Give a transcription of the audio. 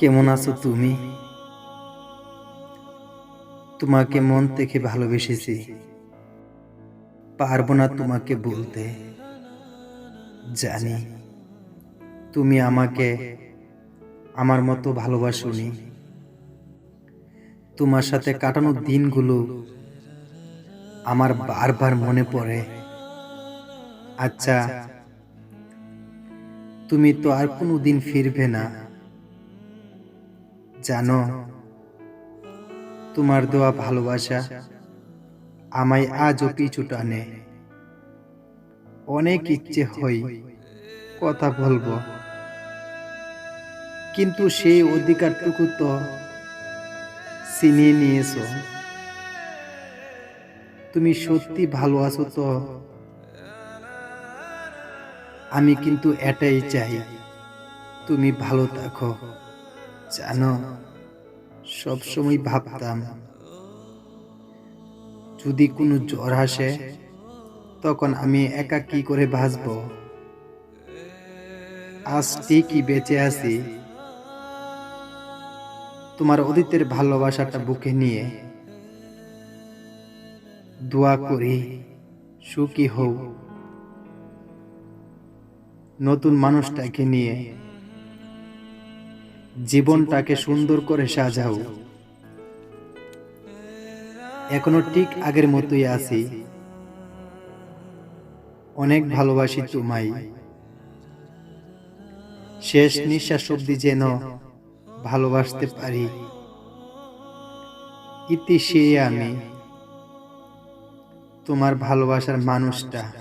কেমন আছো তুমি? তোমাকে মন থেকে ভালোবেসেছি। পারব না তোমাকে বলতে। জানি তুমি আমাকে, আমার মতো ভালোবাসোনি। তোমার সাথে কাটানো দিনগুলো আমার বারবার মনে পড়ে। আচ্ছা তুমি তো আর কোনো দিন ফিরবে না। জানো, তোমার দেওয়া ভালোবাসা আমায় আজও পিছু টানে। অনেক ইচ্ছে হই কথা বলব, কিন্তু সেই অধিকারটুকু তো ছিনিয়ে নিয়েছো। তুমি সত্যি ভালো আছো তো? আমি কিন্তু এটাই চাই, তুমি ভালো থাকো। জানো, সবসময় ভাবতাম, যদি কোনো জ্বর আসে, তখন আমি একা কি করে বাঁচব? আজ ঠিকই বেঁচে আছি। তোমার অতীতের ভালোবাসাটা বুকে নিয়ে দোয়া করি, সুখী হও। নতুন মানুষটাকে নিয়ে জীবনটাকে সুন্দর করে সাজাও। এখনও ঠিক আগের মতোই আছি। অনেক ভালোবাসি তোমায়। শেষ নিঃশ্বাস অব্দি যেন ভালোবাসতে পারি। ইতি সে আমি, তোমার ভালোবাসার মানুষটা।